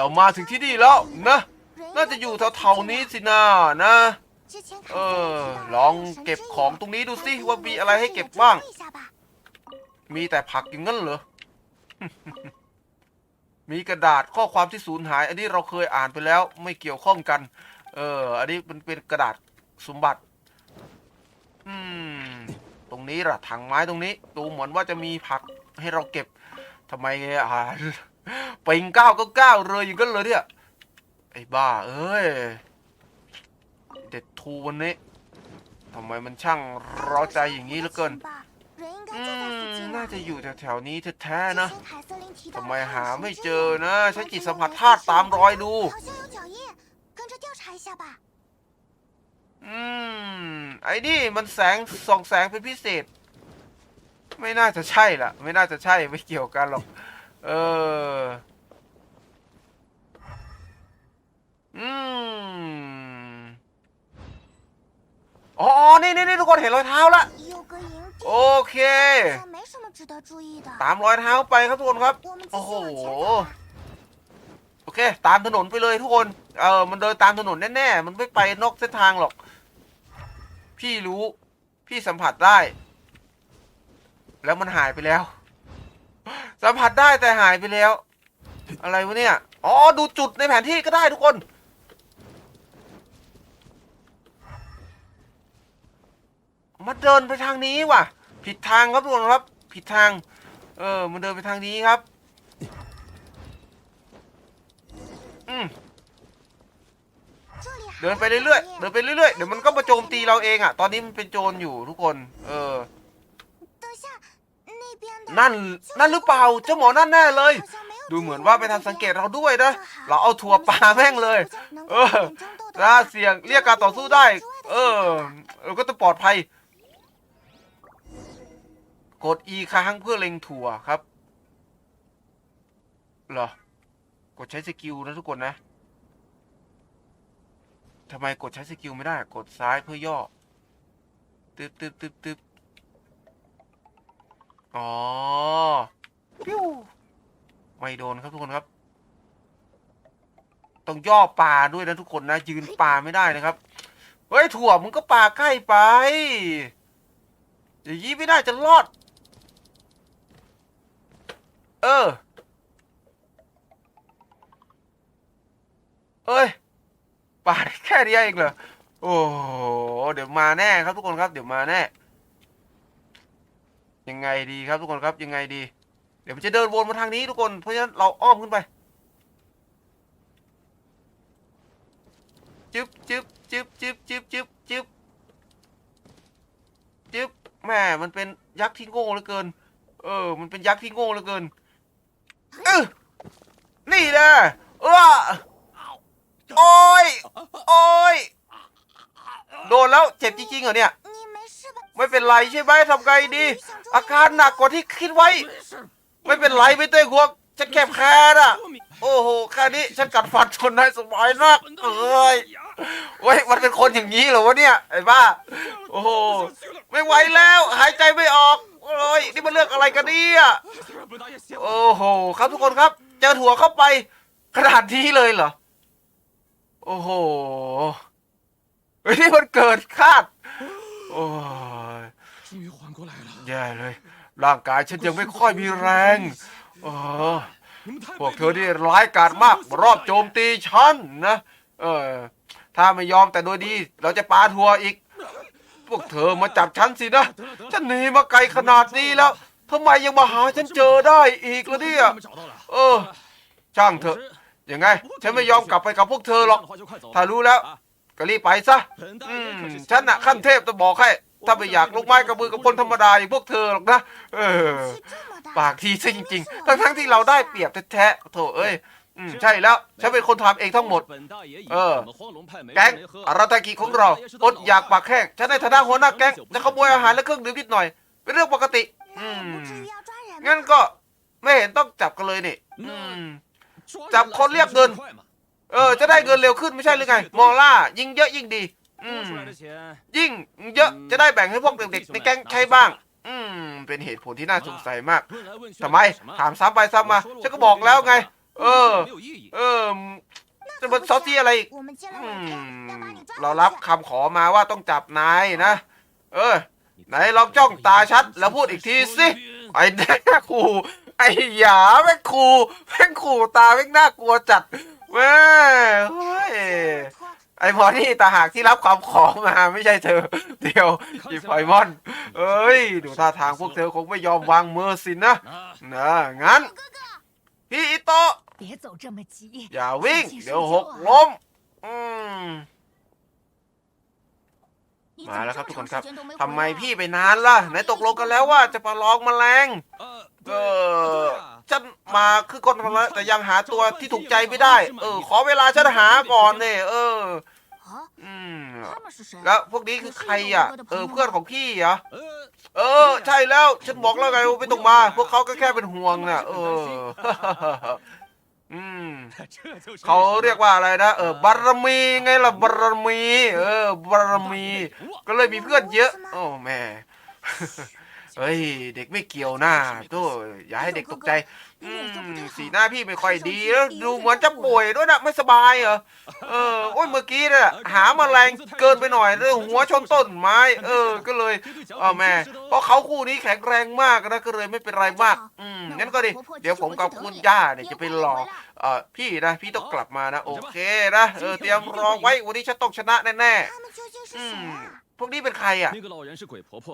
เรามาถึงที่นี่แล้วนะ น่าจะอยู่แถวๆนี้สินะนะ เออ ลองเก็บของตรงนี้ดูสิว่ามีอะไรให้เก็บบ้าง มีแต่ผักอย่างนั้นเหรอ มีกระดาษข้อความที่สูญหาย อันนี้เราเคยอ่านไปแล้วไม่เกี่ยวข้องกัน เออ อันนี้มันเป็นกระดาษสมบัติ อืม ตรงนี้ล่ะถังไม้ตรงนี้ ดูเหมือนว่าจะมีผักให้เราเก็บทำไมอ่าน ปิงเก้าก็เก้าเลยอย่างนั้นเลยเนี่ย ไอ้บ้า เอ้ย เด็ดทูวันนี้ทำไมมันช่างร้าใจอย่างนี้เหลือเกินอืมน่าจะอยู่แถวๆนี้แท้ๆนะทำไมหาไม่เจอนะ ใช้จิตสัมผัสธาตุตามรอยดู อืม ไอ้นี่มันแสงส่องแสงเป็นพิเศษ ไม่น่าจะใช่ล่ะ ไม่น่าจะใช่ไม่เกี่ยวกันหรอก เออ อืม อ๋อ นี่นี่นี่ทุกคนเห็นรอยเท้าละโอเคตามรอยเท้าไปครับทุกคนครับโอ้โหโอเค ตามถนนไปเลยทุกคน เออ มันเดินตามถนนแน่ๆ มันไม่ไปนอกเส้นทางหรอก พี่รู้ พี่สัมผัสได้ แล้วมันหายไปแล้ว สัมผัสได้แต่หายไปแล้ว อะไรวะเนี่ย อ๋อ ดูจุดในแผนที่ก็ได้ทุกคน มาเดินไปทางนี้ว่ะ ผิดทางครับทุกคนครับ ผิดทาง เออ มันเดินไปทางนี้ครับ อืมเดินไปเรื่อยๆ เดินไปเรื่อยๆ เดี๋ยวมันก็มาโจมตีเราเองอะตอนนี้มันเป็นโจรอยู่ทุกคน เออ นั่นนั่นหรือเปล่าเจ้าหมอนั่นแน่เลย ดูเหมือนว่าไปทำสังเกตเราด้วยนะ เราเอาถั่วปลาแม่งเลย เออถ้าเสี่ยงเรียกการต่อสู้ได้ เออเราก็จะปลอดภัย กด E ค้างเพื่อเล็งถั่วครับเหรอกดใช้สกิลนะทุกคนนะทำไมกดใช้สกิลไม่ได้ กดซ้ายเพื่อย่อตึ๊บตึ๊บตึ๊บตึ๊บ อ๋อปิ้วไม่โดนครับทุกคนครับ ต้องย่อปลาด้วยนะทุกคนนะ ยืนปลาไม่ได้นะครับ เฮ้ยถั่วมึงก็ปลาใกล้ไปอย่างนี้ไม่ได้จะรอด เออ เอ้ยปาดแค่เดียวเองเหรอ โอ้โหเดี๋ยวมาแน่ครับทุกคนครับ เดี๋ยวมาแน่ ยังไงดีครับทุกคนครับยังไงดี เดี๋ยวมันจะเดินวนมาทางนี้ทุกคนเพราะฉะนั้นเราอ้อมขึ้นไปจึ๊บจึ๊บจึ๊บจึ๊บจึ๊บจึ๊บจึ๊บจึ๊บแม่มันเป็นยักษ์ที่โง่เหลือเกิน เออ มันเป็นยักษ์ที่โง่เหลือเกินเออนี่นะเออโอ้ยโอ้ยโดนแล้วเจ็บจริงๆเหรอเนี่ย ไม่เป็นไรใช่ไหมทำไงดี อาการหนักกว่าที่คิดไว้ ไม่เป็นไรไม่ต้องห่วงฉันแค่แพ้น่ะ โอ้โหแค่นี้ฉันกัดฟันทนได้สบายมากเอ้ยเว้ยมันเป็นคนอย่างนี้เหรอวะเนี่ยไอ้บ้า โอ้โหไม่ไหวแล้ว หายใจไม่ออกโอ้ยนี่มันเลือกอะไรกันเนี่ยโอ้โหครับทุกคนครับเจอถั่วเข้าไปขนาดนี้เลยเหรอโอ้โหนี่มันเกิดคาดโอ้ แย่เลย ร่างกายฉันยังไม่ค่อยมีแรงเออพวกเธอที่ร้ายกาจมาก รอบโจมตีฉันนะเออถ้าไม่ยอมแต่โดยดีเราจะปาทัวอีก พวกเธอมาจับฉันสินะฉันหนีมาไกลขนาดนี้แล้วทำไมยังมาหาฉันเจอได้อีกล่ะเนี่ยเออ ช่างเถอะยังไง ฉันไม่ยอมกลับไปกับพวกเธอหรอก ถ้ารู้แล้ว ก็รีบไปซะฉันน่ะขั้นเทพจะบอกให้ ถ้าไม่อยากลงไม้กับมือกับคนธรรมดาอย่างพวกเธอหรอกนะ เออ ปากทีซะจริงๆ ทั้งๆที่เราได้เปรียบแท้ๆโถเอ้ยอืมใช่แล้วฉันเป็นคนทำเองทั้งหมด เออ แก๊งอาราตากิของเราอดอยากปากแห้งฉันในฐานะหัวหน้าแก๊งจะขโมยอาหารและเครื่องดื่มนิดหน่อย เป็นเรื่องปกติ อืม งั้นก็ไม่เห็นต้องจับกันเลยนี่อืมจับคนเรียกเงิน เออ จะได้เงินเร็วขึ้นไม่ใช่หรือไง มองล่า ยิ่งเยอะยิ่งดี ยิ่งเยอะจะได้แบ่งให้พวกเด็กๆในแก๊งใครบ้าง อืม เป็นเหตุผลที่น่าสงสัยมากทำไม ถามซ้ำไปซ้ำมา ฉันก็บอกแล้วไง เออ เออจะบนซอสที่อะไรอีกอืมเรารับคำขอมาว่าต้องจับนายนะ เออ ไหนลองจ้องตาชัด แล้วพูดอีกทีสิ ไอ้แม่ครูไอ้หยาแม่ครูแม่ครูตาแม่น่ากลัวจัดแม่เฮ้ย ไอ้มอนี่ตาหากที่รับความขอมาไม่ใช่เธอ เดียวจีไฟมอน เอ้ย ดูท่าทางพวกเธอคงไม่ยอมวางมือสินะนะงั้น พี่อิโตะอย่าวิ่ง เดี๋ยวหกล้ม อืมมาแล้วครับทุกคนครับทำไมพี่ไปนานล่ะไหนตกลงกันแล้วว่าจะประลองแมลงเออฉัน มาคือกดมาแล้วแต่ยังหาตัวที่ถูกใจไม่ได้ เออ ขอเวลาฉันหาก่อนเนี่ยเอออืมแล้วพวกนี้คือใครอะ เออเพื่อนของพี่เหรอเออ ใช่แล้วฉันบอกแล้วไงว่าไม่ต้องมา พวกเขาก็แค่เป็นห่วงน่ะเอออืมเขาเรียกว่าอะไรนะเออบารมีไงล่ะบารมี เออบารมี ก็เลยมีเพื่อนเยอะ โอ้แม่ เฮ้ย เด็กไม่เกี่ยวนะตู้อย่าให้เด็กตกใจอืมสีหน้าพี่ไม่ค่อยดีแล้วดูเหมือนจะป่วยด้วยนะไม่สบายเหรอเออโอ้ยเมื่อกี้น่ะหามาแรงเกินไปหน่อยเรื่องหัวชนต้นไม้ เออ ก็เลยอ๋อแม่เพราะเขาคู่นี้แข็งแรงมากนะก็เลยไม่เป็นไรมาก อืมงั้นก็ดีเดี๋ยวผมกับคุณย่าเนี่ยจะไปรอเออพี่นะพี่ต้องกลับมานะ โอเคนะเออเตรียมรอไว้วันนี้ฉันต้องชนะแน่ๆอืม พวกนี้เป็นใครอะ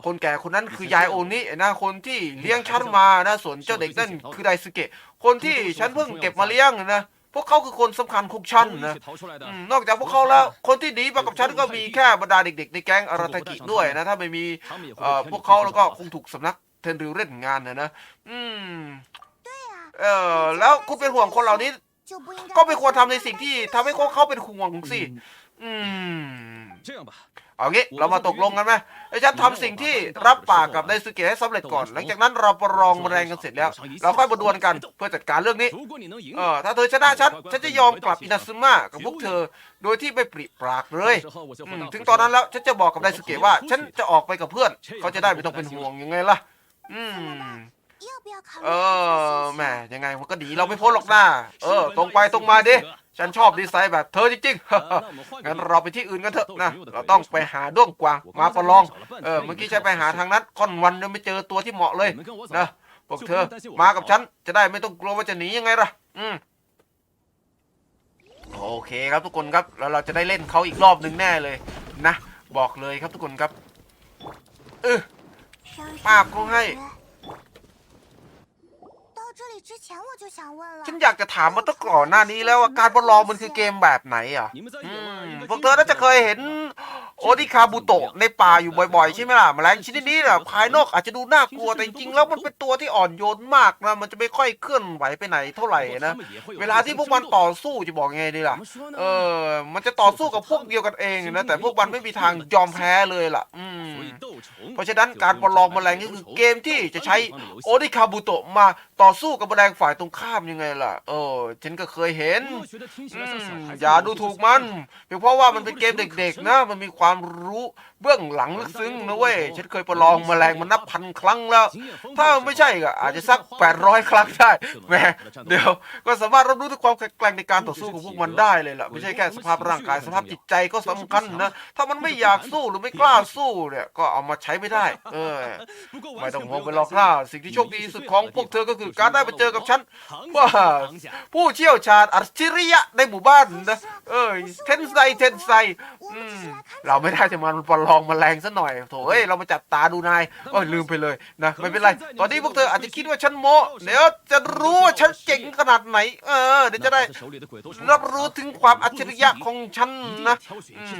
คนแก่คนนั้นคือยายโอนินะคนที่เลี้ยงฉันมานะ ส่วนเจ้าเด็กนั่นคือไดสเกะ คนที่ฉันเพิ่งเก็บมาเลี้ยงนะ พวกเขาคือคนสำคัญคุกฉันนะนอกจากพวกเขาแล้ว คนที่หนีมากับฉันก็มีแค่บรรดาเด็ก ๆ ในแก๊งอาราตากิด้วยนะ ถ้าไม่มีพวกเขาแล้วก็คงถูกสำนักเทนริวเล่นงานนะนะ อืม เออแล้วคุณเป็นห่วงคนเหล่านี้ ก็ไม่ควรทำในสิ่งที่ทำให้พวกเขาเป็นห่วงสิ อืมเอางี้เรามาตกลงกันไหมไอ้ฉันทำสิ่งที่รับปากกับไดซึเกะให้สำเร็จก่อน หลังจากนั้นเราประลองแรงกันเสร็จแล้ว เราค่อยมาดวลกันเพื่อจัดการเรื่องนี้เออถ้าเธอชนะฉันฉันจะยอมกลับอินาซึมะกับพวกเธอ โดยที่ไม่ปริปรากเลยถึงตอนนั้นแล้วฉันจะบอกกับไดซึเกะว่า ฉันจะออกไปกับเพื่อน เขาจะได้ไม่ต้องเป็นห่วงยังไงล่ะ อืม เออแม่ยังไงมันก็ดีเราไม่พ้นหรอกน้าเออ ตรงไปตรงมาดิ ฉันชอบดีไซน์แบบเธอจริงๆงั้นเราไปที่อื่นกันเถอะนะ เราต้องไปหาด้วงกวางมาประลอง เออเมื่อกี้ฉันไปหาทางนั้นค่อนวันยังไม่เจอตัวที่เหมาะเลยนะพวกเธอมากับฉันจะได้ไม่ต้องกลัวว่าจะหนียังไงล่ะ อืมโอเคครับทุกคนครับแล้วเราจะได้เล่นเขาอีกรอบหนึ่งแน่เลยนะ บอกเลยครับทุกคนครับเออป้าก็ให้ 之前我就想问了 ฉันอยากจะถามมาตั้งก่อนหน้านี้แล้วว่าการประลองมันคือเกมแบบไหนอ่ะ 你们在 อื 野 ม 外一个 พวกเธอน่าจะเคยเห็น โอดิคาบุโตะในป่าอยู่บ่อยๆ ใช่ไหมล่ะแมลงชนิดนี้น่ะภายนอกอาจจะดูน่ากลัวแต่จริงๆแล้วมันเป็นตัวที่อ่อนโยนมากนะมันจะไม่ค่อยเคลื่อนไหวไปไหนเท่าไหร่นะเวลาที่พวกมันต่อสู้จะบอกยังไงดีล่ะ เออ มันจะต่อสู้กับพวกเดียวกันเองนะแต่พวกมันไม่มีทางยอมแพ้เลยล่ะ อืมเพราะฉะนั้นการประลองแมลงนี่คือเกมที่จะใช้โอดิคาบุโตะมาต่อสู้กับแมลงฝ่ายตรงข้ามยังไงล่ะ เออฉันก็เคยเห็นอืมอย่าดูถูกมันเพียงเพราะว่ามันเป็นเกมเด็กๆนะมันมีความความรู้เบื้องหลังลึกซึ้งนะเว้ย ฉันเคยประลองมาแรงมันนับพันครั้งแล้ว ถ้าไม่ใช่ก็อาจจะสักแปดร้อยครั้งได้แหมเดี๋ยวก็สามารถรับรู้ถึงความแข็งแกร่งในการต่อสู้ของพวกมันได้เลยล่ะ ไม่ใช่แค่สภาพร่างกายสภาพจิตใจก็สำคัญนะ ถ้ามันไม่อยากสู้หรือไม่กล้าสู้เนี่ยก็เอามาใช้ไม่ได้ เออ ไม่ต้องห่วงไปหรอกล่าสิ่งที่โชคดีที่สุดของพวกเธอก็คือการได้มาเจอกับฉันว่าผู้เชี่ยวชาญอัจฉริยะในหมู่บ้านนะเออเทนไซเทนไซอืมเราไม่ได้จะมันปลลองมาแรงซะหน่อยโถเอ้ยเรามาจับตาดูนายโอ้ยลืมไปเลยนะไม่เป็นไร ตอนนี้พวกเธออาจจะคิดว่าฉันโมเดี๋ยวจะรู้ว่าฉันเก่งขนาดไหน เออเดี๋ยวจะได้ รับรู้ถึงความอัจฉริยะของฉันนะ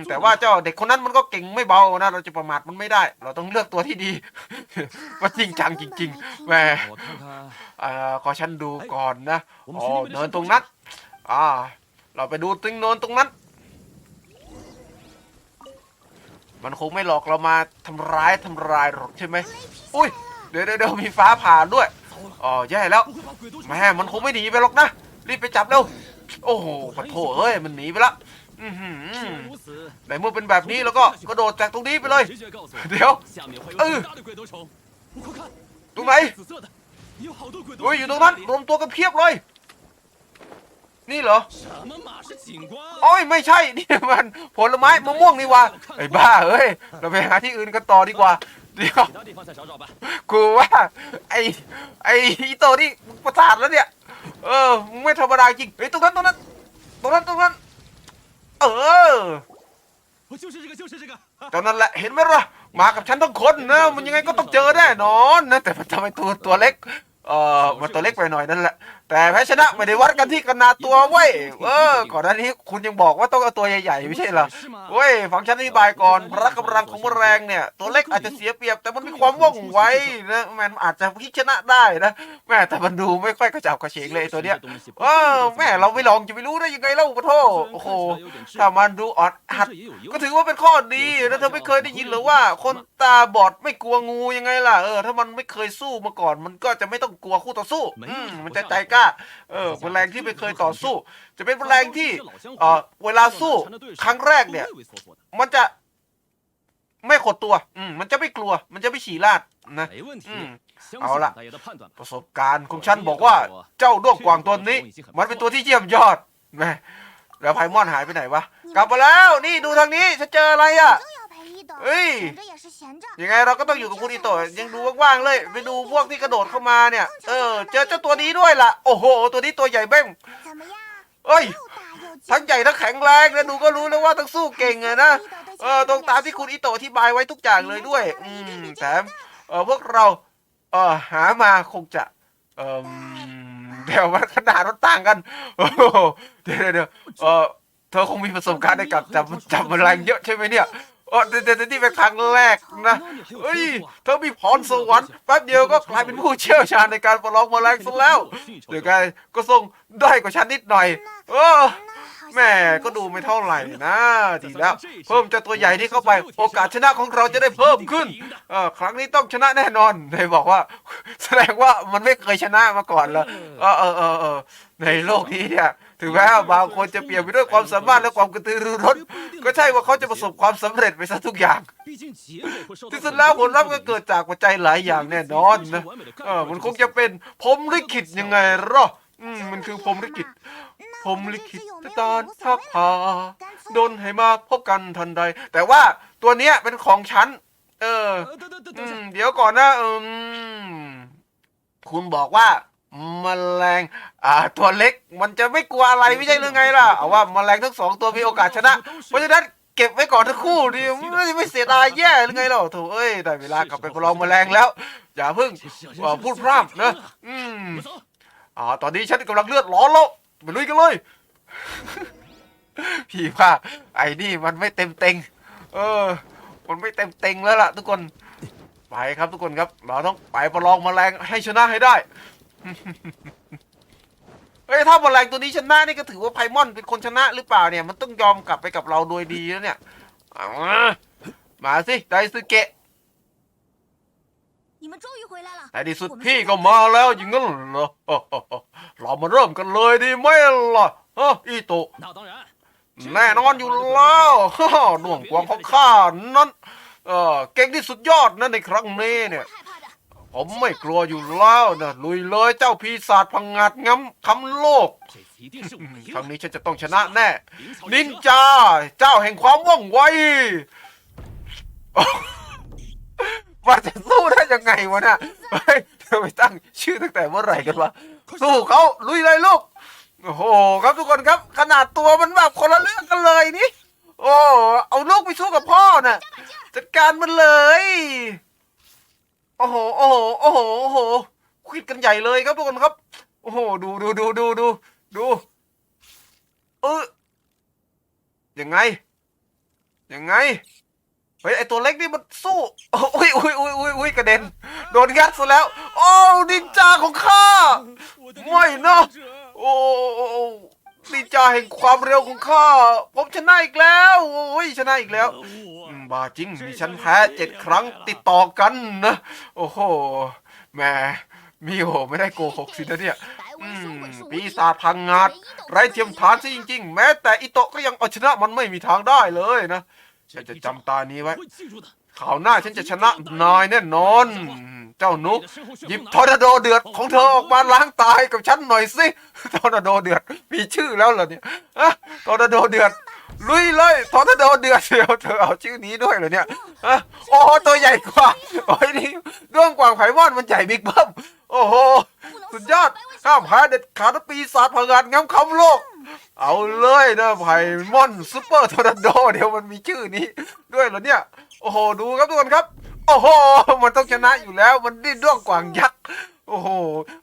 แต่ว่าเจ้าเด็กคนนั้นมันก็เก่งไม่เบานะเราจะประมาทมันไม่ได้ เราต้องเลือกตัวที่ดีว่าจริงจังจริงๆแหมอขอฉันดูก่อนนะอ๋อเนินตรงนั้นอ่าเราไปดูตึงโนินตรงนั้น มันคงไม่หลอกเรามาทำร้ายทำลายหรอกใช่ไหมอุ้ยเดี๋ยวเดี๋ยวมีฟ้าผ่าด้วยอ๋อแย่แล้วแม่มันคงไม่หนีไปหรอกนะรีบไปจับเร็วโอ้โหปะโถเอ้ยมันหนีไปละแต่เมื่อเป็นแบบนี้แล้วก็กระโดดจากตรงนี้ไปเลย เดี๋ยวเออตรงไหนอุ้ยอยู่ตรงนั้นรวมตัวกันเพียบเลย นี่เหรอโอ้ยไม่ใช่นี่มันผลไม้มะม่วงนี่วะไอ้บ้าเฮ้ยเราไปหาที่อื่นกันต่อดีกว่าเดี๋ยวกูว่าไอ้ไอ้โตนี่ประสาทแล้วเนี่ยเออไม่ธรรมดาจริงไอ้ตรงนั้นตรงนั้นตรงนั้นตรงนั้น เออตอนนั้นแหละเห็นไหมล่ะมากับฉันต้องคนนะมันยังไงก็ต้องเจอแน่นอนนะแต่ทำไมตัวตัวเล็กเออมันตัวเล็กไปหน่อยนั่นแหละ แต่แพ้ชนะไม่ได้วัดกันที่ขนาดตัวเว้ย เออ ก่อนหน้านี้คุณยังบอกว่าต้องเอาตัวใหญ่ๆไม่ใช่เหรอ？เว้ย ฟังฉันอธิบายก่อน พละกำลังของแมลงเนี่ย ตัวเล็กอาจจะเสียเปรียบ แต่มันมีความว่องไวนะมันอาจจะพิชนะได้นะ แม่แต่มันดูไม่ค่อยกระจับกระเฉงเลยตัวเนี้ย เออ แม่เราไม่ลองจะไม่รู้ได้ยังไงเล่าปะโทโอ้โห ถ้ามันดูอ่อนหัด ก็ถือว่าเป็นข้อดีนะเธอไม่เคยได้ยินหรือว่า คนตาบอดไม่กลัวงูยังไงล่ะ เออ ถ้ามันไม่เคยสู้มาก่อน มันก็จะไม่ต้องกลัวคู่ต่อสู้ อืมมันจะใจกล้า้าเออแมลงที่ไม่เคยต่อสู้ จะเป็นแมลงที่เออเวลาสู้ครั้งแรกเนี่ย มันจะไม่ขดตัว อืม มันจะไม่กลัว มันจะไม่ฉี่ลาดนะอืมเอาละประสบการณ์ของฉันบอกว่า เจ้าด้วงกวางตัวนี้ มันเป็นตัวที่เยี่ยมยอดแม่แล้วไพมอนหายไปไหนวะ กลับมาแล้ว นี่ดูทางนี้จะเจออะไรอะ 正要陪一等，哎闲着也是闲着。 ยังไงเราก็ต้องอยู่กับคุณอิโตะยังดูว่างๆเลย ไปดูพวกที่กระโดดเข้ามาเนี่ย เออ เจอเจ้าตัวนี้ด้วยล่ะ โอ้โห ตัวนี้ตัวใหญ่เบ้ง 怎么样？ เอ้ย 又大又 ทั้งใหญ่ทั้งแข็งแรงแล้วดูก็รู้แล้วว่าต้องสู้เก่งอะนะ เออ ตรงตามที่คุณอิโตะอธิบายไว้ทุกอย่างเลยด้วย อืมแถมเออพวกเรา เออหามาคงจะ เออเดี๋ยวมันขนาดมันต่างกัน โอ้โหเดี๋ยวเดี๋ยวเดี๋ยวเออเธอคงมีประสบการณ์ในการจับจับแมลงเยอะใช่ไหมเนี่ย เออเดี๋ยวเดี๋ยวนี่เป็นครั้งแรกนะเฮ้ยเธอมีพรสวรรค์แป๊บเดียวก็กลายเป็นผู้เชี่ยวชาญในการประลองแมลงซะแล้วเดี๋ยวแกก็ส่งได้กว่าฉันนิดหน่อย เออแม่ก็ดูไม่เท่าไหร่นะดีแล้ว เพิ่มเจ้าตัวใหญ่นี่เข้าไป โอกาสชนะของเราจะได้เพิ่มขึ้นเออครั้งนี้ต้องชนะแน่นอนเลยบอกว่า แสดงว่ามันไม่เคยชนะมาก่อนเลยเออเออเออในโลกนี้เนี่ย ถึงแม้บางคนจะเปลี่ยนไปด้วยความสามารถและความกระตือรือร้นก็ใช่ว่าเขาจะประสบความสำเร็จไปซะทุกอย่างที่สุดแล้วผลลัพธ์ก็เกิดจากปัจจัยหลายอย่างแน่นอนนะเออมันคงจะเป็นผมลิขิตยังไงรอมันคือผมลิขิตผมลิขิตตอนทักหาโดนให้มาพบกันทันใด แต่ว่าตัวเนี้ยเป็นของฉัน เออเดี๋ยวก่อนนะคุณบอกว่า แมลงอ่าตัวเล็กมันจะไม่กลัวอะไรไม่ใช่หรือไงล่ะเอาว่าแมลงทั้งสองตัวมีโอกาสชนะ เพราะฉะนั้นเก็บไว้ก่อนทั้งคู่ดิไม่ไม่เสียดายแย่หรือไงเราโถเอ้ยได้เวลากลับไปประลองแมลงแล้ว อย่าเพิ่งพูดพร่ำนะอืม。อ่าตอนนี้ฉันกำลังเลือดร้อนแล้วไปลุยกันเลย พี่ว่าไอ้นี่มันไม่เต็มเต็ง เออ มันไม่เต็มเต็งแล้วล่ะทุกคน ไปครับทุกคนครับ เราต้องไปประลองแมลงให้ชนะให้ได้ เอ้ยถ้าบอลแรงตัวนี้ชนะนี่ก็ถือว่าไพมอนเป็นคนชนะหรือเปล่าเนี่ย มันต้องยอมกลับไปกับเราโดยดีแล้วเนี่ยมาสิไดซึเกะแต่ที่สุดพี่ก็มาแล้วอย่างนั้นเหรอเรามาเริ่มกันเลยดีไหมล่ะอีโตแน่นอนอยู่แล้วหน่วงกวางของข้านั้นเก่งที่สุดยอดนั่นในครั้งนี้เนี่ย ผมไม่กลัวอยู่แล้วนะลุยเลยเจ้าปีศาจพังงาดงำคำโลก ครั้งนี้ฉันจะต้องชนะแน่ นินจา เจ้าแห่งความว่องไวว่าจะสู้ได้ยังไงวะน่ะเธอไปตั้งชื่อตั้งแต่เมื่อไหร่กันวะสู้เขาลุยเลยลูกโอ้โหครับทุกคนครับ ขนาดตัวมันแบบคนละเรื่องกันเลยนี่ โอ้เอาลูกไปสู้กับพ่อน่ะ จัดการมันเลย โอ้โหโอ้โหโอ้โหโอ้โหควิดกันใหญ่เลยครับทุกคนครับ โอ้โห ดูดูดูดูดูดูเออยังไง ยังไง เฮ้ย ไอตัวเล็กนี่มันสู้อุ้ยอุ้ยอุ้ยอุ้ยอุ้ยกระเด็น โดนงัดซะแล้ว โอ้ดินจาของข้า ไม่นะ โอ้ นินจาแห่งความเร็วของข้า ผมชนะอีกแล้ว โอ้ยชนะอีกแล้วบ้าจริงมีฉันแพ้เจ็ดครั้งติดต่อกันนะ โอ้โหแหมมีโอไม่ได้โกหกสินะเนี่ย อืมปีศาจพังงาด ไร้เทียมฐานซะจริง ๆ แม้แต่อิโตะก็ยังเอาชนะมันไม่มีทางได้เลยนะฉันจะจำตานี้ไว้ข่าวหน้าฉันจะชนะนายแน่นอน เจ้าหนุก หยิบทอร์นาโดเดือดของเธอออกมาล้างตายกับฉันหน่อยสิทอร์นาโดเดือดมีชื่อแล้วเหรอเนี่ยอะทอร์นาโดเดือดลุยเลยทอร์นาโดเดือดเดี๋ยวเธอเอาชื่อนี้ด้วยเหรอเนี่ยอะโอ้ตัวใหญ่กว่าโอ้ยนี่ด้วงกว่างไผ่วอนมันใหญ่บิ๊กเบิ้มโอ้โหสุดยอดข้ามหาเด็ดขาดปีศาจพลังงามคำโลก เอาเลยนะไผ่มอนซูเปอร์ทอร์นาโดเดี๋ยวมันมีชื่อนี้ด้วยเหรอเนี่ย โอ้โห ดูครับทุกคนครับ โอ้โห มันต้องชนะอยู่แล้ว มันดิ้นด้วงกว่างยักษ์ โอ้โห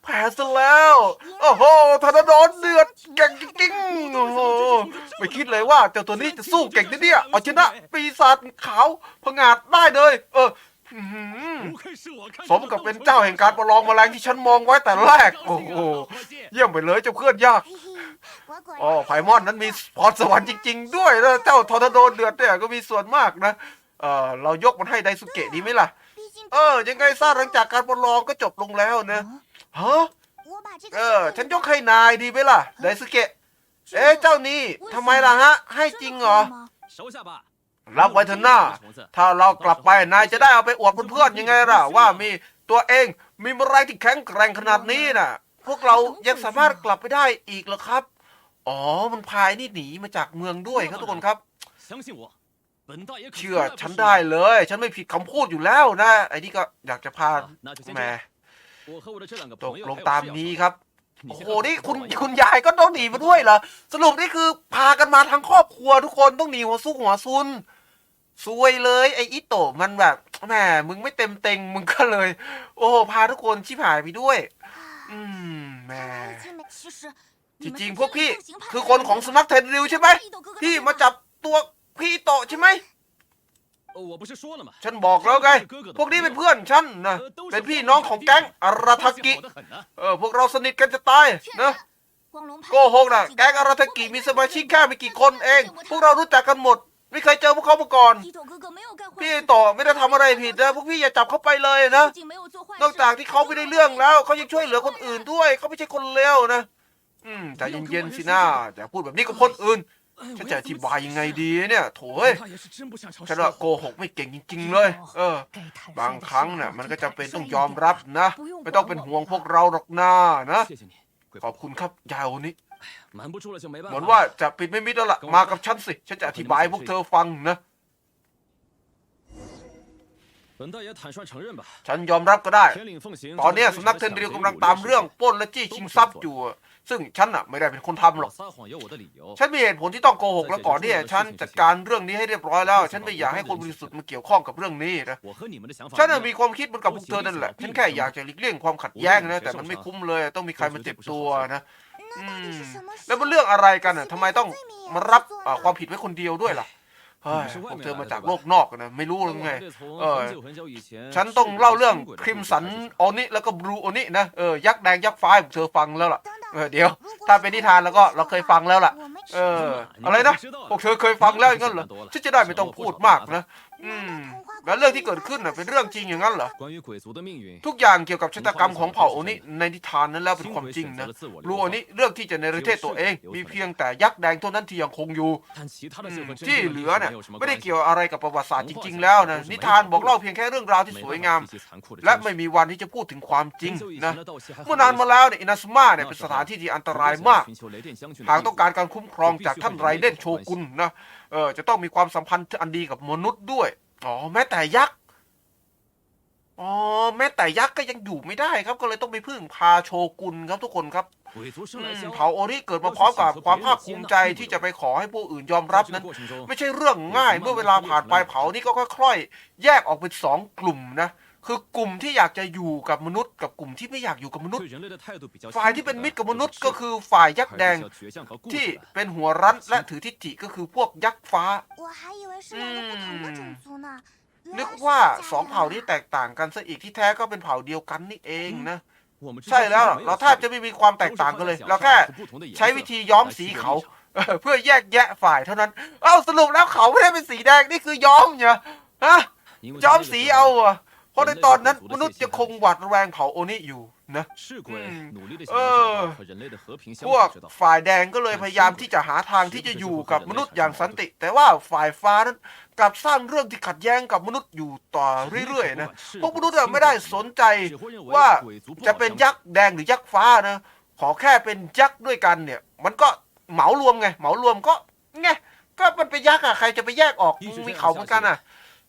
แพ้ซะแล้ว โอ้โหธนาดอนเดือดเก่งจริงโอ้โห ไม่คิดเลยว่าเจ้าตัวนี้จะสู้เก่งนะเดี่ยเอาชนะปีศาจขาวผงาดได้เลย เออสมกับเป็นเจ้าแห่งการประลองมาแรงที่ฉันมองไว้แต่แรก โอ้โห เยี่ยมไปเลยเจ้าเพื่อนยาก อ๋อ๋อไพ่มมออนนั้นมีมี พรสวรรค์จริง ๆ ด้วยนะเจ้าทอร์นาโดเดือดเนี่ยก็มีส่วนมากนะ เออเรายกมันให้ไดสุเกะดีไหมล่ะ เออ ยังไงซะหลังจากการประลองก็จบลงแล้วเนะฮะเออ ฉันยกให้นายดีไหมล่ะไดสุเกะ เอ๊ะเจ้านี่ทำไมล่ะฮะ ให้จริงเหรอรับไว้เถอะน้า ถ้าเรากลับไปนายจะได้เอาไปอวดเพื่อนๆยังไงล่ะ ว่ามีตัวเองมีอะไยที่แข็งแกร่งขนาดนี้น่ะ พวกเรายังสามารถกลับไปได้อีกเหรอครับ อ๋อ มันพายนี่หนีมาจากเมืองด้วยครับทุกคนครับ เชื่อฉันได้เลย ฉันไม่ผิดคำพูดอยู่แล้วนะไอ้นี่ก็อยากจะพาแม่ตกลงตามนี้ครับ โอ้โหนี่คุณคุณยายก็ต้องหนีมาด้วยเหรอ สรุปนี่คือพากันมาทั้งครอบครัวทุกคนต้องหนีหัวซุกหัวซุนซวยเลยไอ้อิโตะมันแบบแหมมึงไม่เต็มเต็งมึงก็เลย โอ้พาทุกคนชิบหายไปด้วย อืมแหม จจริริงๆพวกพี่คือคนของสุนัขเทนริวใช่ไหม พี่มาจับตัว พี่โตใช่ไหมฉันบอกแล้วไง พวกนี้เป็นเพื่อนฉันนะ เป็นพี่น้องของแก๊งอาราทากิ เออ พวกเราสนิทกันจะตายนะโกหกนะแก๊งอาราทากิมีสมาชิกแค่ไม่กี่คนเอง พวกเรารู้จักกันหมด ไม่เคยเจอพวกเขามาก่อน พี่ต่อไม่ได้ทำอะไรผิดนะ พวกพี่อย่าจับเขาไปเลยนะ นอกจากที่เขาไม่ได้เรื่องแล้วเขายังช่วยเหลือคนอื่นด้วย เขาไม่ใช่คนเลวนะ อืมใจเย็นๆสินะอย่พูดแบบนี้กับคนอื่น จะอธิบายยังไงดีเนี่ยโถ่เฉันว่าโกหกไม่เก่งจริง ๆ เลย เออ บางครั้งน่ะมันก็จะเป็นต้องยอมรับนะ ไม่ต้องเป็นห่วงพวกเราหรอกน้านะ ขอบคุณครับยายโอนิเหมือนว่าจะปิดไม่มิดแล้วล่ะ มากับฉันสิ ฉันจะอธิบายพวกเธอฟังนะฉันยอมรับก็ได้ ตอนนี้สำนักเทนเรียวกำลังตามเรื่องป้นและจี้ชิงทรัพย์อยู่ ซึ่งฉันอะไม่ได้เป็นคนทำหรอก ฉันมีเหตุผลที่ต้องโกหกแล้วก่อนเนี่ยฉันจัดการเรื่องนี้ให้เรียบร้อยแล้ว ฉันไม่อยากให้คนบริสุทธิ์มาเกี่ยวข้องกับเรื่องนี้นะ ฉันมีความคิดเหมือนกับพวกเธอนั่นแหละ ฉันแค่อยากจะหลีกเลี่ยงความขัดแย้งนะ แต่มันไม่คุ้มเลย ต้องมีใครมาเจ็บตัวนะแล้วมันเรื่องอะไรกันอะทำไมต้องมารับความผิดไว้คนเดียวด้วยล่ะพวกเธอมาจากโลกนอกนะไม่รู้ยังไงเออฉันต้องเล่าเรื่องคริมสันออนิแล้วก็บลูออนินะเออยักษ์แดงยักษ์ฟ้าให้พวกเธอฟังแล้วล่ะ เออเดี๋ยว ถ้าเป็นนิทานแล้วก็เราเคยฟังแล้วล่ะ เออ อะไรนะพวกเธอเคยฟังแล้วงั้นเหรอฉันจะได้ไม่ต้องพูดมากนะ อืม และเรื่องที่เกิดขึ้นเป็นเรื่องจริงอย่างนั้นเหรอทุกอย่างเกี่ยวกับชะตากรรมของเผ่าโอนิในนิทานนั้นแล้วเป็นความจริงนะรูโอนิเรื่องที่จะในประเทศตัวเอง มีเพียงแต่ยักษ์แดงเท่านั้นที่ยังคงอยู่ ที่เหลือเนี่ยไม่ได้เกี่ยวอะไรกับประวัติศาสตร์จริง ๆ แล้วนะนิทานบอกเล่าเพียงแค่เรื่องราวที่สวยงาม และไม่มีวันที่จะพูดถึงความจริงนะเมื่อนานมาแล้วเนี่ยอินาสมาเนี่ยเป็นสถานที่ที่อันตรายมากหากต้องการการคุ้มครองจากท่านไรเดนโชกุนนะเออจะต้องมีความสัมพันธ์อันดีกับมนุษย์ด้วย อ๋อแม้แต่ยักษ์อ๋อแม้แต่ยักษ์ก็ยังอยู่ไม่ได้ครับ ก็เลยต้องไปพึ่งพาโชกุนครับทุกคนครับเผาโอริเกิดมาพร้อมกับความภาคภูมิใจที่จะไปขอให้ผู้อื่นยอมรับนั้น ไม่ใช่เรื่องง่ายเมื่อเวลาผ่านไปเผานี่ก็ค่อยๆแยกออกเป็นสองกลุ่มนะ คือกลุ่มที่อยากจะอยู่กับมนุษย์ กับกลุ่มที่ไม่อยากอยู่กับมนุษย์ ฝ่ายที่เป็นมิตรกับมนุษย์ก็คือฝ่ายยักษ์แดงที่เป็นหัวรั้นและถือทิฏฐิก็คือพวกยักษ์ฟ้านึกว่าสองเผ่านี้แตกต่างกันซะอีกที่แท้ก็เป็นเผ่าเดียวกันนี่เองนะใช่แล้วเราแทบจะไม่มีความแตกต่างกันเลย เราแค่ใช้วิธีย้อมสีเขาเพื่อแยกแยะฝ่ายเท่านั้น เอ้าสรุปแล้วเขาไม่ได้เป็นสีแดงนี่คือย้อมเนี่ยฮะย้อมสีเอาอะ เพราะในตอนนั้นมนุษย์จะคงหวาดระแวงเผ่าโอนิอยู่นะเออพวกฝ่ายแดงก็เลยพยายามที่จะหาทางที่จะอยู่กับมนุษย์อย่างสันติ แต่ว่าฝ่ายฟ้านั้นกลับสร้างเรื่องที่ขัดแย้งกับมนุษย์อยู่ต่อเรื่อยๆนะพวกมนุษย์อะไม่ได้สนใจว่าจะเป็นยักษ์แดงหรือยักษ์ฟ้านะขอแค่เป็นยักษ์ด้วยกันเนี่ย มันก็เหมารวมไงเหมารวมก็ไงก็มันเป็นยักษ์อะใครจะไปแยกออกมีเขาเหมือนกันอะ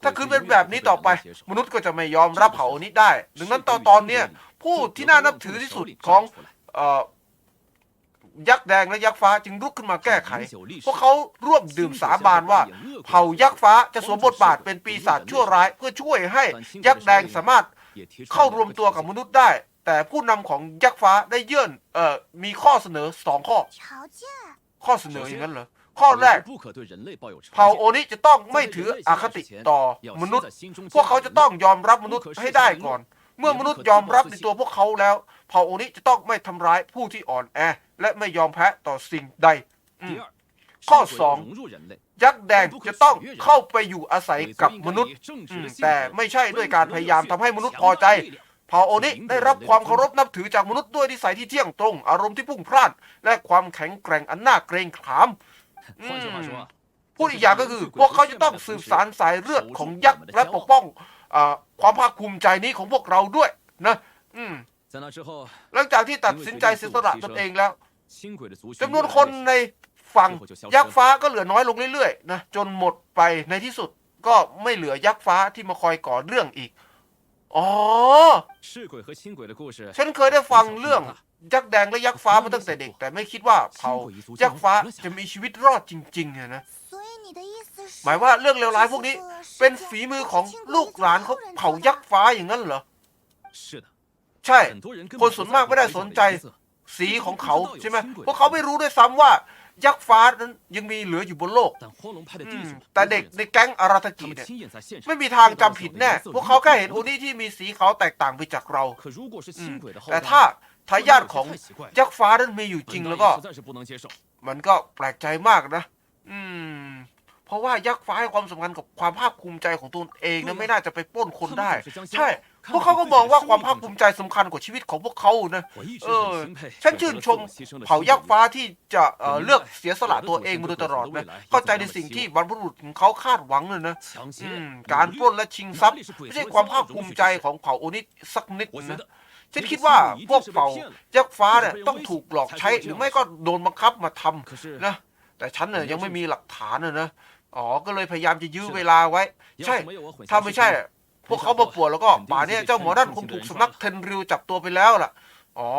ถ้าคือเป็นแบบนี้ต่อไป มนุษย์ก็จะไม่ยอมรับเผ่านี้ได้ ดังนั้นตอนตอนเนี้ยผู้ที่น่านับถือที่สุดของเอ่อยักษ์แดงและยักษ์ฟ้าจึงลุกขึ้นมาแก้ไข พวกเขาร่วมดื่มสาบานว่า เผ่ายักษ์ฟ้าจะสวมบทบาทเป็นปีศาจชั่วร้าย เพื่อช่วยให้ยักษ์แดงสามารถเข้ารวมตัวกับมนุษย์ได้ แต่ผู้นำของยักษ์ฟ้าได้ยื่นเอ่อมีข้อเสนอสองข้อ条件，ข้อเสนออย่างนั้นเหรอ ข้อแรก เผ่าโอนิจะต้องไม่ถืออคติต่อมนุษย์ พวกเขาจะต้องยอมรับมนุษย์ให้ได้ก่อน เมื่อมนุษย์ยอมรับในตัวพวกเขาแล้ว เผ่าโอนิจะต้องไม่ทำร้ายผู้ที่อ่อนแอ และไม่ยอมแพ้ต่อสิ่งใด ข้อสองยักษ์แดงจะต้องเข้าไปอยู่อาศัยกับมนุษย์ แต่ไม่ใช่ด้วยการพยายามทำให้มนุษย์พอใจเผ่าโอนิได้รับความเคารพนับถือจากมนุษย์ด้วยนิสัยที่เที่ยงตรง อารมณ์ที่พุ่งพล่าน และความแข็งแกร่งอันน่าเกรงขาม พูดอีกอย่างก็คือ พวกเขาจะต้องสืบสารสายเลือดของยักษ์และปกป้องอความภาคภูมิใจนี้ของพวกเราด้วยนะอืมหลังจากที่ตัดสินใจเสียสละตนเองแล้วจำนวนคนในฝั่งยักษ์ฟ้าก็เหลือน้อยลงเรื่อยๆนะจนหมดไปในที่สุดก็ไม่เหลือยักษ์ฟ้าที่มาคอยก่อเรื่องอีก อ๋อ ฉันเคยได้ฟังเรื่อง ยักษ์แดงและยักษ์ฟ้ามาตั้งแต่เด็ก แต่ไม่คิดว่าเผ่ายักษ์ฟ้าจะมีชีวิตรอดจริงๆอะนะหมายว่าเรื่องเลวร้ายพวกนี้ เป็นฝีมือของลูกหลานเขาเผ่ายักษ์ฟ้าอย่างนั้นเหรอใช่ คนส่วนมากไม่ได้สนใจสีของเขาใช่ไหมเพราะเขาไม่รู้ด้วยซ้ำว่ายักษ์ฟ้านั้นยังมีเหลืออยู่บนโลก แต่เด็กในแก๊งอาราธกิเนี่ยไม่มีทางจำผิดแน่ พวกเขาแค่เห็นโอนี่ที่มีสีเขาแตกต่างไปจากเรา แต่ถ้า ทายาทของยักษ์ฟ้านั้นมีอยู่จริงแล้วก็ มันก็แปลกใจมากนะ อืม เพราะว่ายักษ์ฟ้าให้ความสำคัญกับความภาคภูมิใจของตนเองนะไม่น่าจะไปป้นคนได้ ใช่ พวกเขาก็มองว่าความภาคภูมิใจสำคัญกว่าชีวิตของพวกเขานะ เออ ฉันชื่นชมเผ่ายักษ์ฟ้าที่จะเลือกเสียสละตัวเองมาโดยตลอดนะ เข้าใจในสิ่งที่บรรพบุรุษของเขาคาดหวังเลยนะการปล้นและชิงทรัพย์ไม่ใช่ความภาคภูมิใจของเผ่าโอนิสักนิดนะ ฉันคิดว่าพวกเป่ายักษ์ฟ้าเนี่ยต้องถูกหลอกใช้หรือไม่ก็โดนบังคับมาทำนะ แต่ฉันเนี่ยยังไม่มีหลักฐานนะอ๋อ ก็เลยพยายามจะยื้อเวลาไว้ ใช่ ถ้าไม่ใช่ พวกเขามาปวดแล้วก็ป่าเนี่ยเจ้าหมอรัตนคงถูกสำนักเทนริวจับตัวไปแล้วล่ะ อ๋อ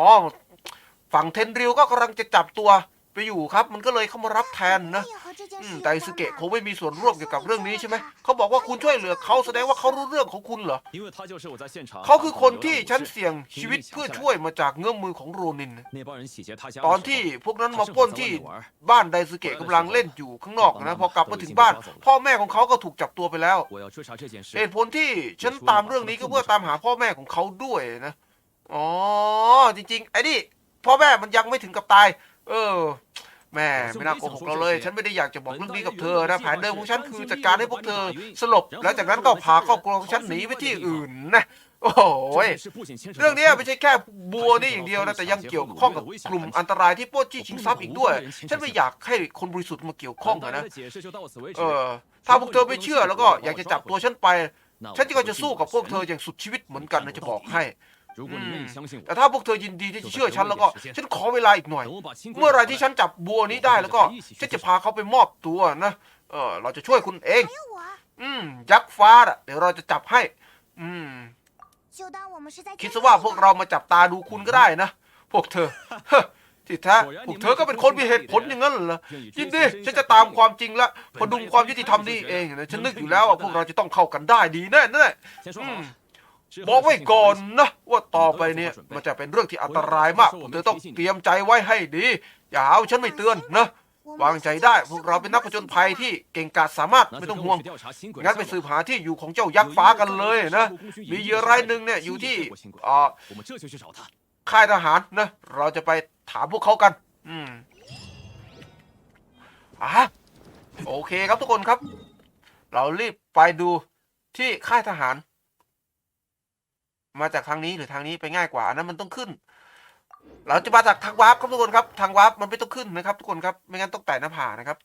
ฝั่งเทนริวก็กำลังจะจับตัว ไปอยู่ครับ มันก็เลยเข้ามารับแทนนะอืแต่สุเกะคงไม่มีส่วนร่วมเกี่ยวกับเรื่องนี้ใช่ไหมเขาบอกว่าคุณช่วยเหลือเขาแสดงว่าเขารู้เรื่องของคุณเหรอเขาคือคนที่ฉันเสี่ยงชีวิตเพื่อช่วยมาจากเงื้อมมือของโรนิน ตอนที่พวกนั้นมาป้นที่บ้านไดสุเกะกำลังเล่นอยู่ข้างนอกนะพอกลับมาถึงบ้าน พ่อแม่ของเขาก็ถูกจับตัวไปแล้วเหตุผลที่ฉันตามเรื่องนี้ก็เพื่อตามหาพ่อแม่ของเขาด้วยนะอ๋อจริงๆไอ้นี่พ่อแม่มันยังไม่ถึงกับตาย เออแม่ไม่น่าโกหกเราเลย ฉันไม่ได้อยากจะบอกเรื่องนี้กับเธอนะแผนเดิมของฉันคือจัดการให้พวกเธอสลบแล้วจากนั้นก็พาครอบครัวของฉันหนีไปที่อื่นนะโอ้โหเรื่องนี้ไม่ใช่แค่บัวนี่อย่างเดียวนะแต่ยังเกี่ยวข้องกับกลุ่มอันตรายที่ปล้นจี้ชิงทรัพย์อีกด้วย ฉันไม่อยากให้คนบริสุทธิ์มาเกี่ยวข้องนะเออถ้าพวกเธอไม่เชื่อแล้วก็อยากจะจับตัวฉันไปฉันก็จะสู้กับพวกเธออย่างสุดชีวิตเหมือนกันนะจะบอกให้ 如果你愿意相信我 แต่ถ้าพวกเธอยินดีที่จะเชื่อฉันแล้วก็ ฉันขอเวลาอีกหน่อย 等我把青鬼 เมื่อไหร 找回 ที่ 来 ฉันจับบัวนี้ได้แล้วก็ ฉันจะพาเขาไปมอบตัวนะ เออ เราจะช่วยคุณเอง 还有我， อืม ยักษ์ฟ้าอ่ะ เดี๋ยวเราจะจับให้ อืม 就当我们是在 คิด 见 ซะ 面 ว่า 吧 พวกเรามาจับตาดูคุณก็ได้นะ พวกเธอ เฮ้อที่แท้พวกเธอก็เป็นคนมีเหตุผลอย่างนั้นเหรอ ยินดี ฉันจะตามความจริงและพดุงความยุติธรรมนี่เองนะฉันนึกอยู่แล้วว่าพวกเราจะต้องเข้ากันได้ดีแน่แน่ 先说好了之后 บอกไว้ก่อนนะว่าต่อไปเนี่ยมันจะเป็นเรื่องที่อันตรายมากผมจะต้องเตรียมใจไว้ให้ดี อย่าเอาฉันไม่เตือนนะ วางใจได้พวกเราเป็นนักผจญภัยที่เก่งกาจสามารถไม่ต้องห่วง งั้นไปสืบหาที่อยู่ของเจ้ายักษ์ฟ้ากันเลยนะ มีเยื่อรายหนึ่งเนี่ยอยู่ที่ค่ายทหารนะ เราจะไปถามพวกเขากัน อืมอะโอเคครับทุกคนครับ เรารีบไปดูที่ค่ายทหาร มาจากทางนี้หรือทางนี้ไปง่ายกว่าอันนั้นมันต้องขึ้น เราจะมาจากทางวาร์ปครับทุกคนครับ ทางวาร์ปมันไม่ต้องขึ้นนะครับ ทุกคนครับ ไม่งั้นต้องแต่หน้าผานะครับ